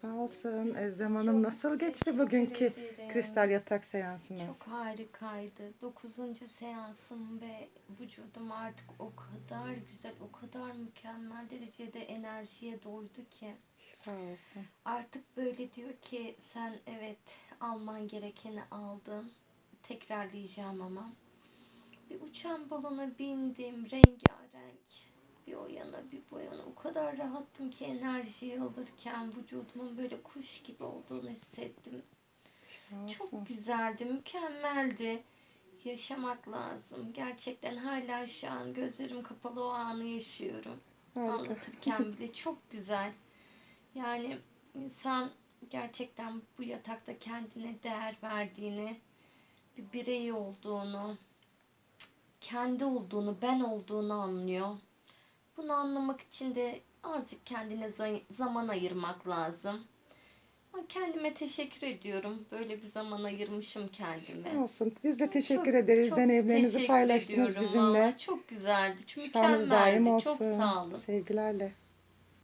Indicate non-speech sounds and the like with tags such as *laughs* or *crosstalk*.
Şifa olsun. Özlem Hanım nasıl geçti bugünkü ederim. kristal yatak seansınız? Çok harikaydı. Dokuzuncu seansım ve vücudum artık o kadar güzel, o kadar mükemmel derecede enerjiye doydu ki. Şifa olsun. Artık böyle diyor ki sen evet alman gerekeni aldın. Tekrarlayacağım ama. Bir uçan balona bindim rengarenk. Bir o yana bir bu kadar rahattım ki enerjiyi alırken vücudumun böyle kuş gibi olduğunu hissettim. Çok güzeldi, mükemmeldi. Yaşamak lazım. Gerçekten hala şu an gözlerim kapalı o anı yaşıyorum. Harika. Anlatırken bile *laughs* çok güzel. Yani insan gerçekten bu yatakta kendine değer verdiğini, bir birey olduğunu, kendi olduğunu, ben olduğunu anlıyor. Bunu anlamak için de azıcık kendine za- zaman ayırmak lazım. Ama kendime teşekkür ediyorum. Böyle bir zaman ayırmışım kendime. Olsun. Biz de teşekkür Çok- ederiz. çok Deneyimlerinizi paylaştınız bizimle. vallahi. Çok güzeldi. Çok Şifanız daim olsun. Çok sağ olun. Sevgilerle.